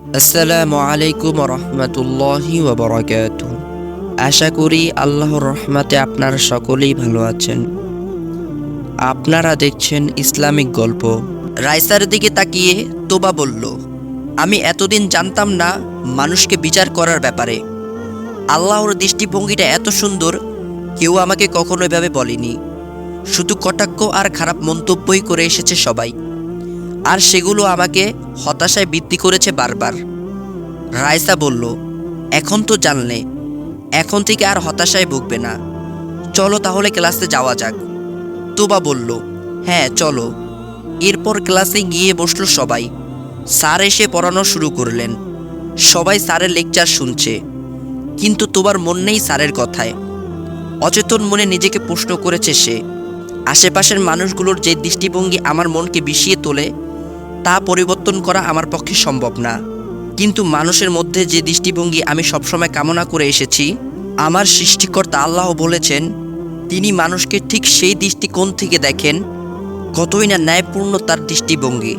আসসালামু আলাইকুম রহমতুল্লাহি ওবরাকাত আশা করি আল্লাহর রহমতে আপনারা সকলেই ভালো আছেন। আপনারা দেখছেন ইসলামিক গল্প। রাইসার দিকে তাকিয়ে তোবা বলল, আমি এতদিন জানতাম না মানুষকে বিচার করার ব্যাপারে। আল্লাহর দৃষ্টিভঙ্গিটা এত সুন্দর, কেউ আমাকে কখনো এভাবে বলেনি। শুধু কটাক্ষ আর খারাপ মন্তব্যই করে এসেছে সবাই। আর সেগুলো আমাকে হতাশায় বৃদ্ধি করেছে বারবার। রায়সা বলল, এখন তো জানলে, এখন থেকে আর হতাশায় ভুগবে না। চলো তাহলে ক্লাসে যাওয়া যাক। তোবা বলল হ্যাঁ চলো। এরপর ক্লাসে গিয়ে বসল সবাই। স্যার এসে পড়ানো শুরু করলেন। সবাই স্যারের লেকচার শুনছে। কিন্তু তোবার মন নেই স্যারের কথায়। অচেতন মনে নিজেকে প্রশ্ন করেছে সে, আশেপাশের মানুষগুলোর যে দৃষ্টিভঙ্গি আমার মনকে বিষিয়ে তোলে তা পরিবর্তন করা আমার পক্ষে সম্ভব না। কিন্তু মানুষের মধ্যে যে দৃষ্টিভঙ্গি আমি সবসময় কামনা করে এসেছি, আমার সৃষ্টিকর্তা আল্লাহ বলেছেন, তিনি মানুষকে ঠিক সেই দৃষ্টিকোণ থেকে দেখেন, কতই না ন্যায়পূর্ণ তার দৃষ্টিভঙ্গি।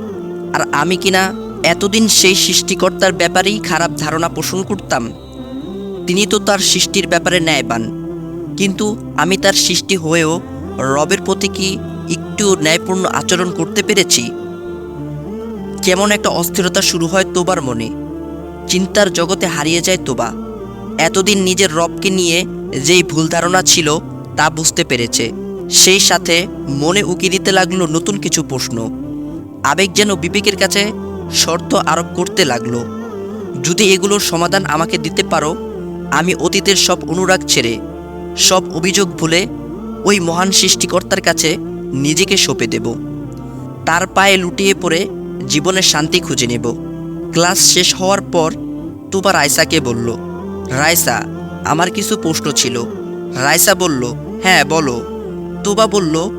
আর আমি কিনা এতদিন সেই সৃষ্টিকর্তার ব্যাপারেই খারাপ ধারণা পোষণ করতাম? তিনি তো তার সৃষ্টির ব্যাপারে ন্যায়বান। কিন্তু আমি তার সৃষ্টি হয়েও রবের প্রতি কি একটু ন্যায়পূর্ণ আচরণ করতে পেরেছি? কেমন একটা অস্থিরতা শুরু হয় তোবার মনে। চিন্তার জগতে হারিয়ে যায় তোবা। এতদিন নিজের রবকে নিয়ে যেই ভুল ধারণা ছিল, তা বুঝতে পেরেছে। সেই সাথে মনে উকি দিতে লাগল নতুন কিছু প্রশ্ন। আবেগ যেন বিবেকের কাছে শর্ত আরোপ করতে লাগল। যদি এগুলোর সমাধান আমাকে দিতে পারো, আমি অতীতের সব অনুরাগ ছেড়ে, সব অভিযোগ ভুলে ওই মহান সৃষ্টিকর্তার কাছে নিজেকে সঁপে দেব। তার পায়ে লুটিয়ে পড়ে জীবনের শান্তি খুঁজে নেব। ক্লাস শেষ হওয়ার পর তুবা রায়সাকে বলল রায়সা আমার কিছু প্রশ্ন ছিল। রায়সা বলল হ্যাঁ বলো। তুবা বলল,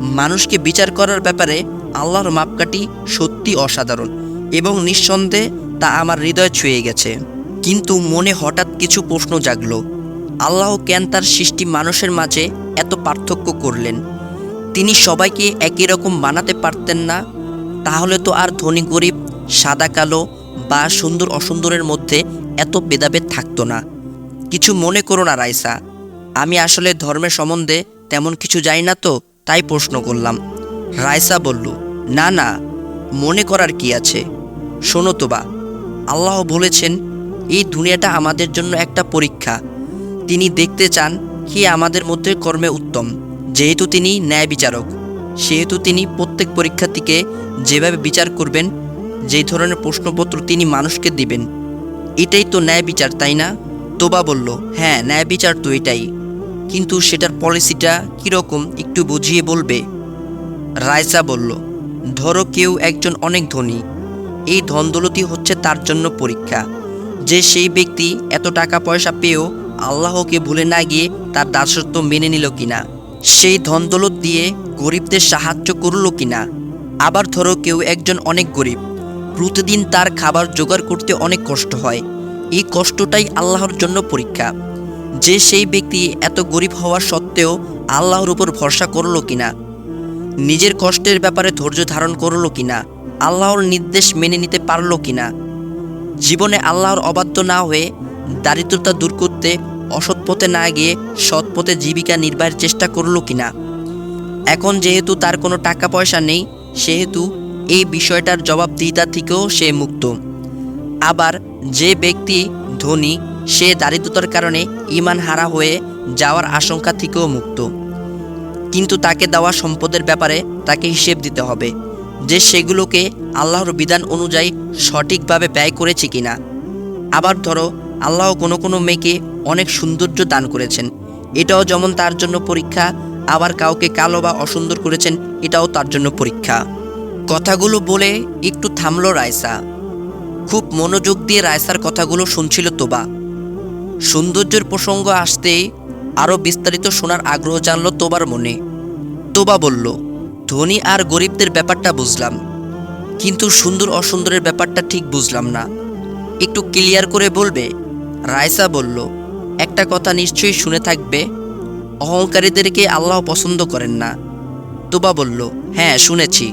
মানুষকে বিচার করার ব্যাপারে আল্লাহর মাপকাঠি সত্যি অসাধারণ এবং নিঃসন্দেহে তা আমার হৃদয় ছুঁয়ে গেছে। কিন্তু মনে হঠাৎ কিছু প্রশ্ন জাগলো। আল্লাহ কেন তার সৃষ্টি মানুষের মাঝে এত পার্থক্য করলেন? তিনি সবাইকে একই রকম বানাতে পারতেন না তাহলে তো আর ধনী, গরিব, সাদা, কালো বা সুন্দর, অসুন্দরের মধ্যে এত ভেদাভেদ থাকতো না। কিছু মনে করো না, রাইসা। আমি আসলে ধর্মের সম্বন্ধে তেমন কিছু জানি না তো, তাই প্রশ্ন করলাম। রাইসা বলল, না না, মনে করার কি আছে? শোনো তো বা, আল্লাহ বলেছেন, এই দুনিয়াটা আমাদের জন্য একটা পরীক্ষা। তিনি দেখতে চান, কে আমাদের মধ্যে কর্মে উত্তম, যেহেতু তিনি ন্যায় বিচারক সেহেতু তিনি প্রত্যেক পরীক্ষার্থীকে যেভাবে বিচার করবেন, যেই ধরনের প্রশ্নপত্র তিনি মানুষকে দিবেন, এটাই তো ন্যায় বিচার, তাই না? তোবা বলল হ্যাঁ ন্যায় বিচার তো এটাই। কিন্তু সেটার পলিসিটা কীরকম একটু বুঝিয়ে বলবে? রায়সা বলল, ধরো কেউ একজন অনেক ধনী, এই ধনদৌলতি হচ্ছে তার জন্য পরীক্ষা। যে সেই ব্যক্তি এত টাকা পয়সা পেয়েও আল্লাহকে ভুলে না গিয়ে তার দাসত্ব মেনে নিল কিনা? সেই ধনদৌলত দিয়ে গরিবদের সাহায্য করল কিনা? আবার ধরো কেউ একজন অনেক গরিব, প্রতিদিন তার খাবার জোগাড় করতে অনেক কষ্ট হয়। এই কষ্টটাই আল্লাহর জন্য পরীক্ষা। যে সেই ব্যক্তি এত গরিব হওয়া সত্ত্বেও আল্লাহর উপর ভরসা করল কিনা? নিজের কষ্টের ব্যাপারে ধৈর্য ধারণ করল কিনা? আল্লাহর নির্দেশ মেনে নিতে পারল কিনা? জীবনে আল্লাহর অবাধ্য না হয়ে দারিদ্রতা দূর করতে অসৎ পথে না গিয়ে সৎ পথে জীবিকা নির্বাহের চেষ্টা করল কিনা? এখন যেহেতু তার কোনো টাকা পয়সা নেই, সেহেতু এই বিষয়টার জবাবদিহিতা থেকেও সে মুক্ত। আবার যে ব্যক্তি ধনী, সে দারিদ্রতার কারণে ইমান হারা হয়ে যাওয়ার আশঙ্কা থেকেও মুক্ত। কিন্তু তাকে দেওয়া সম্পদের ব্যাপারে তাকে হিসেব দিতে হবে যে সেগুলোকে আল্লাহর বিধান অনুযায়ী সঠিকভাবে ব্যয় করেছে কিনা। আবার ধরো আল্লাহ কোনো কোনো মেয়েকে অনেক সৌন্দর্য দান করেছেন। এটাও যেমন তার জন্য পরীক্ষা, আবার কাউকে কালো বা অসুন্দর করেছেন, এটাও তার জন্য পরীক্ষা। কথাগুলো বলে একটু থামল রায়সা। খুব মনোযোগ দিয়ে রায়সার কথাগুলো শুনছিল তোবা। সৌন্দর্যের প্রসঙ্গ আসতেই আরও বিস্তারিত শোনার আগ্রহ জানল তোবার মনে। তোবা বলল, ধনী আর গরিবদের ব্যাপারটা বুঝলাম, কিন্তু সুন্দর অসুন্দরের ব্যাপারটা ঠিক বুঝলাম না। একটু ক্লিয়ার করে বলবে? রায়সা বলল, একটা কথা নিশ্চয়ই শুনে থাকবে। অহংকারীদেরকে আল্লাহ পছন্দ করেন না। তোবা বলল হ্যাঁ শুনেছি।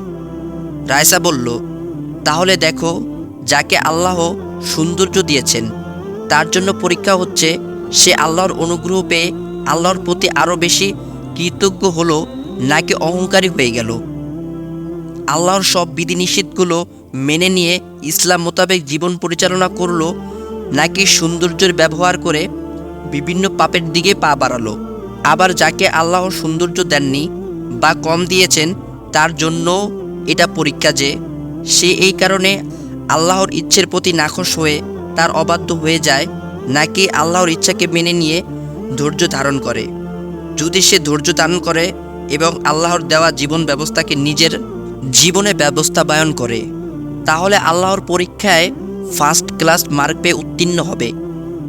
রায়সা বলল, তাহলে দেখো, যাকে আল্লাহ সৌন্দর্য দিয়েছেন, তার জন্য পরীক্ষা হচ্ছে, সে আল্লাহর অনুগ্রহ পেয়ে আল্লাহর প্রতি আরও বেশি কৃতজ্ঞ হলো নাকি অহংকারী হয়ে গেল। আল্লাহর সব বিধিনিষেধগুলো মেনে নিয়ে ইসলাম মোতাবেক জীবন পরিচালনা করল নাকি সৌন্দর্যের ব্যবহার করে বিভিন্ন পাপের দিকে পা বাড়ালো। আবার যাকে আল্লাহ সৌন্দর্য দেননি বা কম দিয়েছেন, তার জন্য এটা পরীক্ষা যে সে এই কারণে আল্লাহর ইচ্ছের প্রতি নাখোশ হয়ে তার অবাধ্য হয়ে যায়, নাকি আল্লাহর ইচ্ছাকে মেনে নিয়ে ধৈর্য ধারণ করে। যদি সে ধৈর্য ধারণ করে এবং আল্লাহর দেওয়া জীবন ব্যবস্থাকে নিজের জীবনে ব্যবস্থাবায়ন করে, তাহলে আল্লাহর পরীক্ষায় ফার্স্ট ক্লাস মার্ক পেয়ে উত্তীর্ণ হবে।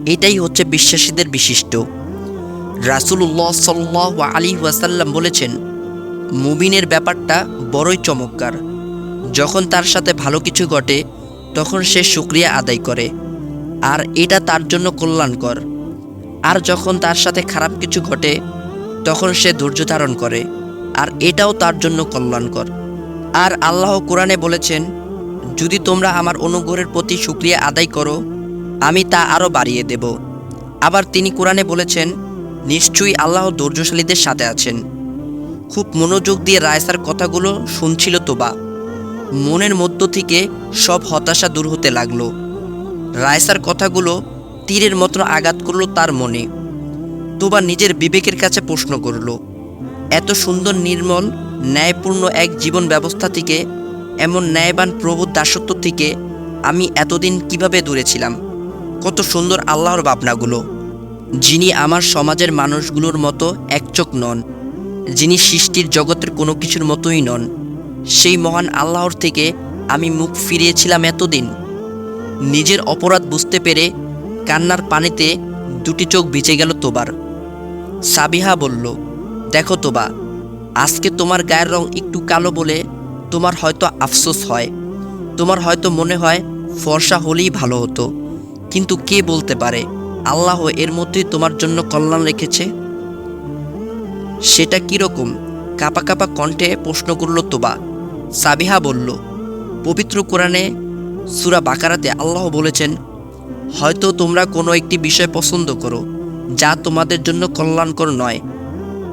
এটাই হচ্ছে বিশ্বাসীদের বিশিষ্ট। রাসুল্লাহ সাল্লাহ আলী ওয়াসাল্লাম বলেছেন মুবিনের ব্যাপারটা বড়ই চমৎকার। যখন তার সাথে ভালো কিছু ঘটে, তখন সে শুক্রিয়া আদায় করে। আর এটা তার জন্য কল্যাণকর। আর যখন তার সাথে খারাপ কিছু ঘটে, তখন সে ধৈর্য ধারণ করে। আর এটাও তার জন্য কল্যাণকর। আর আল্লাহ কোরআনে বলেছেন যদি তোমরা আমার অনুগ্রহের প্রতি শুক্রিয়া আদায় করো, আমি তা আরও বাড়িয়ে দেব। আবার তিনি কোরআনে বলেছেন, নিশ্চয়ই আল্লাহ ধৈর্যশালীদের সাথে আছেন। খুব মনোযোগ দিয়ে রায়সার কথাগুলো শুনছিল তোবা। মনের মধ্য থেকে সব হতাশা দূর হতে লাগল। রায়সার কথাগুলো তীরের মতো আঘাত করল তার মনে। তোবা নিজের বিবেকের কাছে প্রশ্ন করল, এত সুন্দর নির্মল, ন্যায়পূর্ণ এক জীবন ব্যবস্থা থেকে এমন ন্যায়বান প্রভুর দাসত্ব থেকে আমি এতদিন কীভাবে দূরে ছিলাম? কত সুন্দর আল্লাহর ভাবনাগুলো। যিনি আমার সমাজের মানুষগুলোর মতো একচোখ নন, যিনি সৃষ্টির জগতের কোনো কিছুর মতোই নন, সেই মহান আল্লাহর থেকে আমি মুখ ফিরিয়েছিলাম এতদিন। নিজের অপরাধ বুঝতে পেরে কান্নার পানিতে দুটি চোখ ভিজে গেল তোবার। সাবিহা বলল, দেখো তোবা, আজকে তোমার গায়ের রং একটু কালো বলে তোমার হয়তো আফসোস হয়। তোমার হয়তো মনে হয় ফর্সা হলেই ভালো হতো। কিন্তু কে বলতে পারে? আল্লাহ এর মধ্যেই তোমার জন্য কল্যাণ রেখেছে। সেটা কীরকম কাপা কাপা কণ্ঠে প্রশ্ন করল তোবা। সাবিহা বলল, পবিত্র কোরআনে সুরা বাকারাতে আল্লাহ বলেছেন, হয়তো তোমরা কোনো একটি বিষয় পছন্দ করো, যা তোমাদের জন্য কল্যাণকর নয়।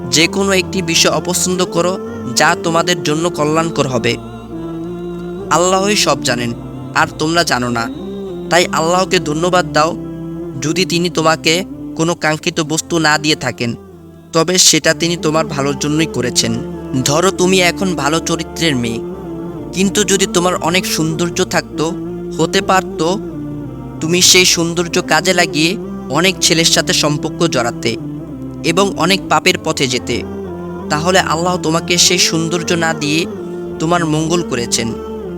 যে কোনো একটি বিষয় অপছন্দ করো, যা তোমাদের জন্য কল্যাণকর হবে। আল্লাহই সব জানেন, আর তোমরা জানো না। তাই আল্লাহকে ধন্যবাদ দাও, যদি তিনি তোমাকে কোনো কাঙ্ক্ষিত বস্তু না দিয়ে থাকেন, তবে সেটা তিনি তোমার ভালোর জন্যই করেছেন। ধরো তুমি এখন ভালো চরিত্রের মেয়ে, কিন্তু যদি তোমার অনেক সৌন্দর্য থাকতো, হতে পারতো তুমি সেই সৌন্দর্য কাজে লাগিয়ে অনেক ছেলের সাথে সম্পর্ক জড়াতে। এবং অনেক পাপের পথে যেতে। তাহলে আল্লাহ তোমাকে সেই সৌন্দর্য না দিয়ে তোমার মঙ্গল করেছেন।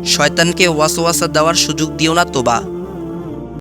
শয়তানকে ওয়াসওয়াসা দেওয়ার সুযোগ দিও না তোবা।